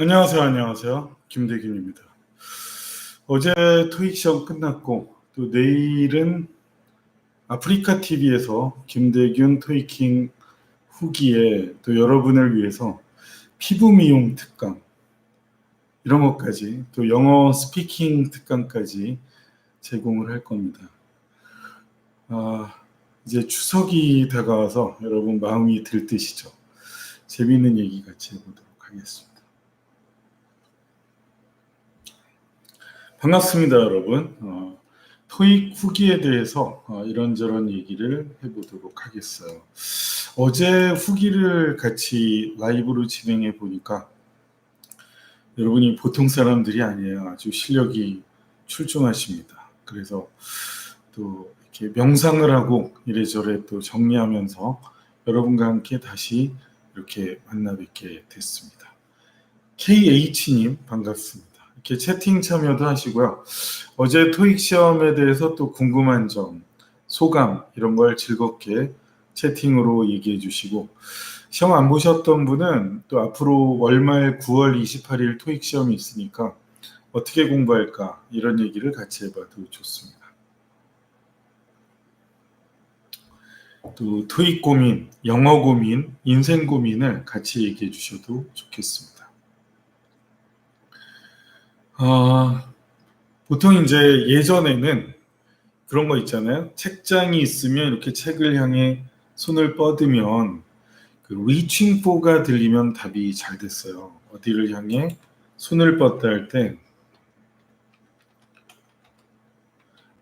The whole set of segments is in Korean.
안녕하세요, 안녕하세요. 김대균입니다. 어제 토익 시험 끝났고 또 내일은 아프리카 TV에서 김대균 토익킹 후기에 또 여러분을 위해서 피부 미용 특강 이런 것까지 또 영어 스피킹 특강까지 제공을 할 겁니다. 아, 이제 추석이 다가와서 여러분 마음이 들뜨시죠? 재미있는 얘기 같이 해보도록 하겠습니다. 반갑습니다, 여러분. 어, 토익 후기에 대해서 어, 이런저런 얘기를 해보도록 하겠어요. 어제 후기를 같이 라이브로 진행해 보니까 여러분이 보통 사람들이 아니에요. 아주 실력이 출중하십니다. 그래서 또 이렇게 명상을 하고 이래저래 또 정리하면서 여러분과 함께 다시 이렇게 만나 뵙게 됐습니다. KH님 반갑습니다. 이렇게 채팅 참여도 하시고요. 어제 토익 시험에 대해서 또 궁금한 점, 소감 이런 걸 즐겁게 채팅으로 얘기해 주시고 시험 안 보셨던 분은 또 앞으로 월말 9월 28일 토익 시험이 있으니까 어떻게 공부할까 이런 얘기를 같이 해봐도 좋습니다. 또 토익 고민, 영어 고민, 인생 고민을 같이 얘기해 주셔도 좋겠습니다. 아, 보통 이제 예전에는 그런 거 있잖아요. 책장이 있으면 이렇게 책을 향해 손을 뻗으면 그 reaching for가 들리면 답이 잘 됐어요. 어디를 향해 손을 뻗다 할 때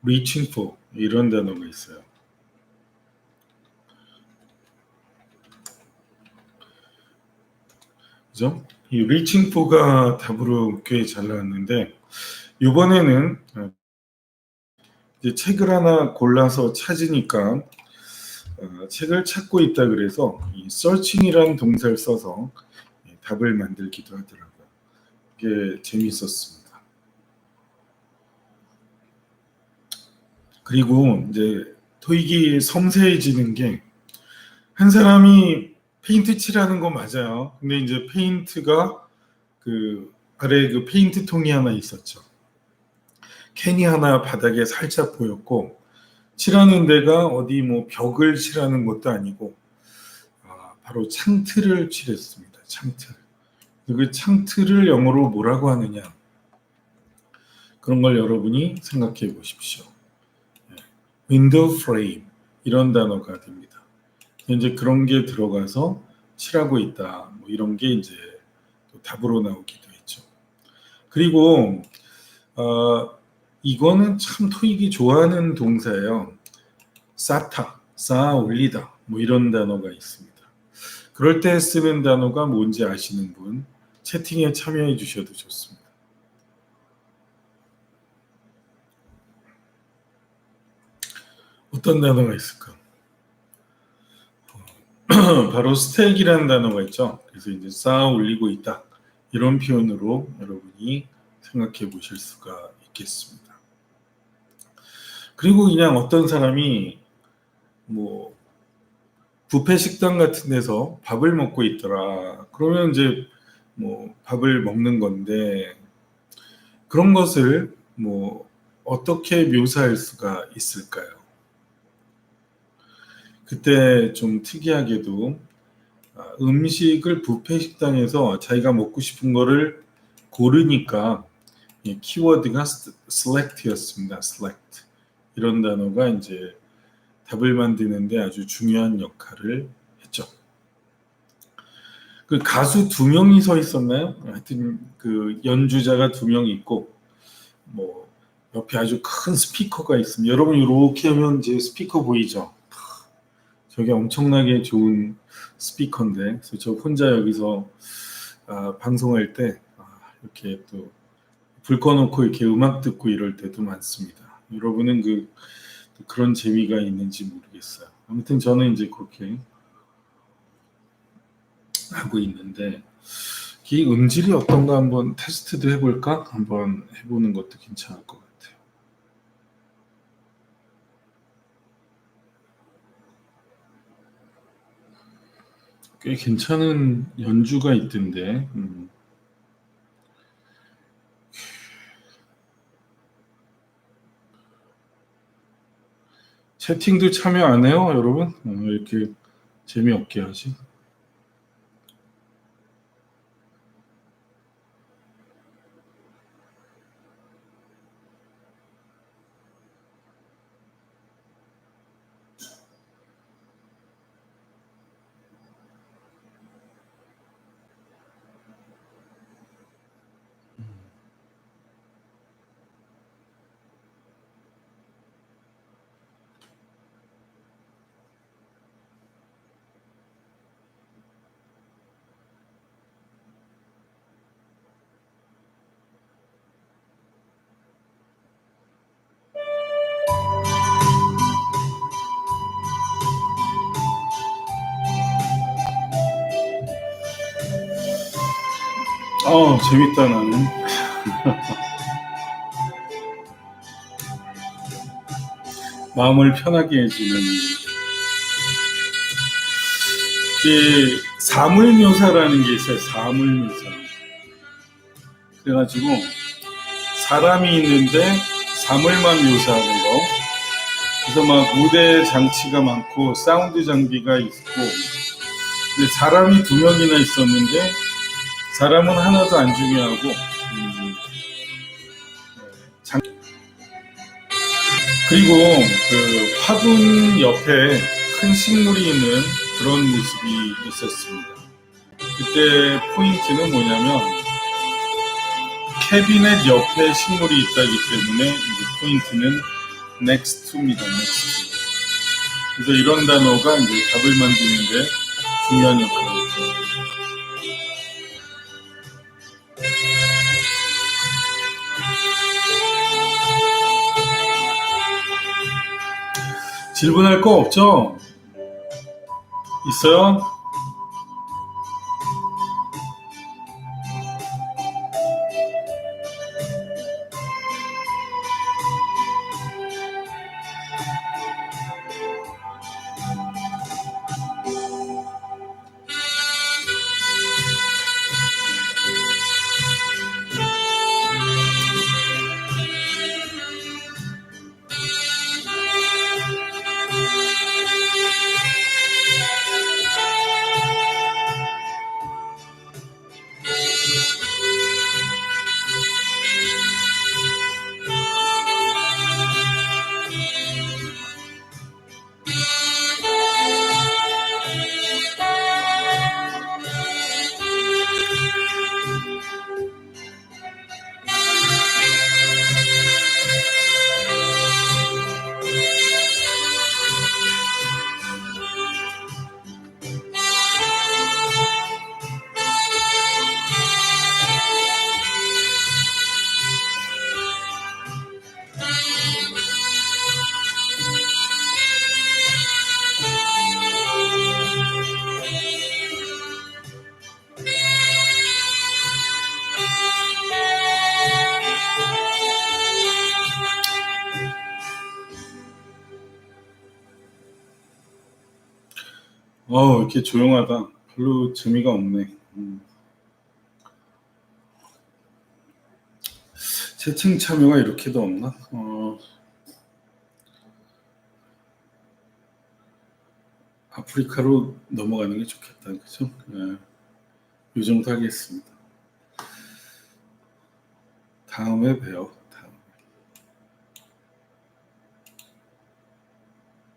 reaching for 이런 단어가 있어요. 그죠? 이 for가 답으로 꽤 잘 나왔는데 이번에는 이제 책을 하나 골라서 찾으니까 어, 책을 찾고 있다 그래서 이 searching이라는 동사를 써서 답을 만들기도 하더라고요. 이게 재미있었습니다. 그리고 이제 토익이 섬세해지는 게 한 사람이 페인트 칠하는 거 맞아요. 근데 이제 페인트가 그 아래 그 페인트 통이 하나 있었죠. 캔이 하나 바닥에 살짝 보였고 칠하는 데가 어디 뭐 벽을 칠하는 것도 아니고 아, 바로 창틀을 칠했습니다. 창틀. 그 창틀을 영어로 뭐라고 하느냐 그런 걸 여러분이 생각해 보십시오. 윈도우 프레임 이런 단어가 됩니다. 이제 그런 게 들어가서 칠하고 있다. 뭐 이런 게 이제 또 답으로 나오기도 했죠. 그리고 어, 이거는 참 토익이 좋아하는 동사예요. 쌓다, 쌓아 올리다, 뭐 이런 단어가 있습니다. 그럴 때 쓰는 단어가 뭔지 아시는 분 채팅에 참여해 주셔도 좋습니다. 어떤 단어가 있을까? 바로 스택이라는 단어가 있죠. 그래서 이제 쌓아 올리고 있다. 이런 표현으로 여러분이 생각해 보실 수가 있겠습니다. 그리고 그냥 어떤 사람이 뭐 부페 식당 같은 데서 밥을 먹고 있더라. 그러면 이제 뭐 밥을 먹는 건데 그런 것을 뭐 어떻게 묘사할 수가 있을까요? 그때 좀 특이하게도 아, 음식을 부페 식당에서 자기가 먹고 싶은 거를 고르니까 키워드가 select였습니다. select 이런 단어가 이제 답을 만드는데 아주 중요한 역할을 했죠. 그 가수 두 명이 서 있었나요? 하여튼 그 연주자가 두 명 있고 뭐 옆에 아주 큰 스피커가 있습니다. 여러분 이렇게 하면 이제 스피커 보이죠? 저게 엄청나게 좋은 스피커인데 그래서 저 혼자 여기서 아, 방송할 때 아, 이렇게 또 불 꺼놓고 이렇게 음악 듣고 이럴 때도 많습니다. 여러분은 그 그런 재미가 있는지 모르겠어요. 아무튼 저는 이제 그렇게 하고 있는데 이 음질이 어떤가 한번 테스트도 해볼까? 한번 해보는 것도 괜찮을 것 같아요. 꽤 괜찮은 연주가 있던데. 음. 채팅도 참여 안 해요, 여러분? 어, 이렇게 재미없게 하지. 어, 재밌다 나는. 마음을 편하게 해주는 이게 사물 묘사라는 게 있어요. 사물 묘사. 그래가지고 사람이 있는데 사물만 묘사하는 거. 그래서 막 무대 장치가 많고 사운드 장비가 있고 근데 사람이 두 명이나 있었는데 사람은 하나도 안 중요하고 그리고 그 화분 옆에 큰 식물이 있는 그런 모습이 있었습니다. 그때 포인트는 뭐냐면 캐비넷 옆에 식물이 있다기 때문에 포인트는 next to입니다. next. 그래서 이런 단어가 이제 답을 만드는데 중요한 역할을 했죠. 질문할 거 없죠? 있어요? 어 이렇게 조용하다. 별로 재미가 없네. 음. 채팅 참여가 이렇게도 없나? 어, 아프리카로 넘어가는 게 좋겠다, 그죠? 네. 이 정도 하겠습니다. 다음에 봬요.